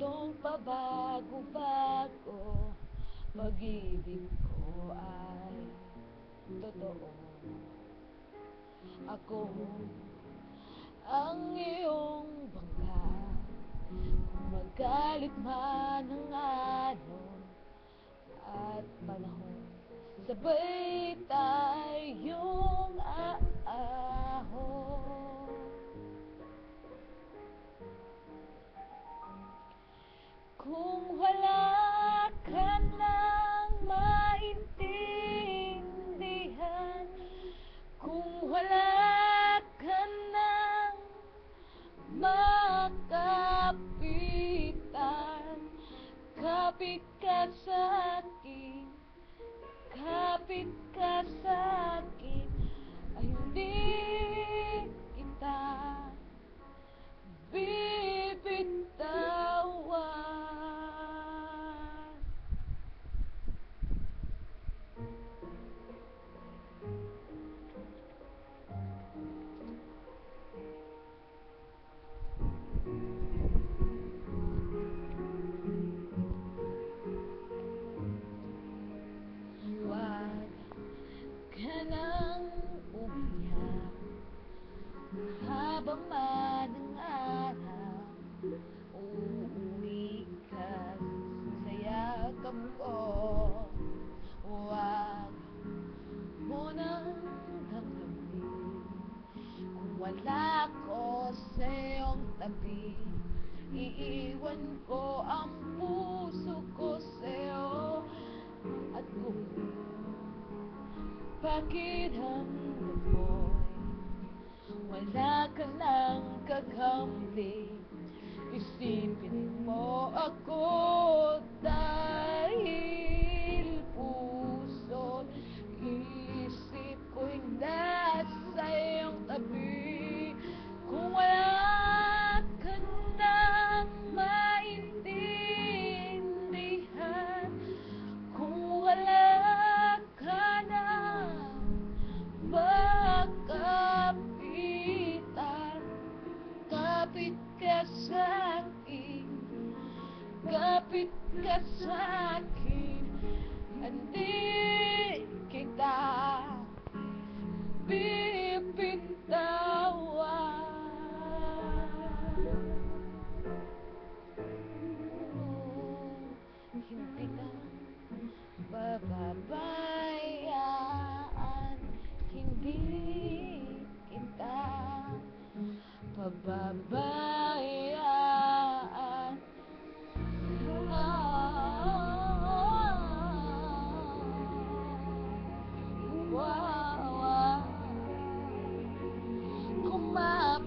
itong pabago-bago Pag-ibig ko ay totoo. Ako ang iyong bangka. Kung magalit man ang alon at panahon Sabay tayo Kung wala ka nang maintindihan Kung wala ka nang makapitan Kapit ka sa akin Kapit ka sa akin Habang man ang araw Uuwi ka sa yakap ko Huwag mo nang damdamin Kung wala ko sa iyong tabi Iiwan ko ang puso ko sa'yo At kung pakiramdam mo'y wala ka nang kakampi. Isipin mo ako Kapit ka sa akin. Kapit ka sa akin. Hindi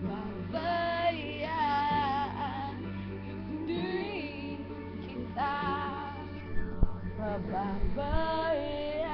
pembayaan diri kita. Pembayaan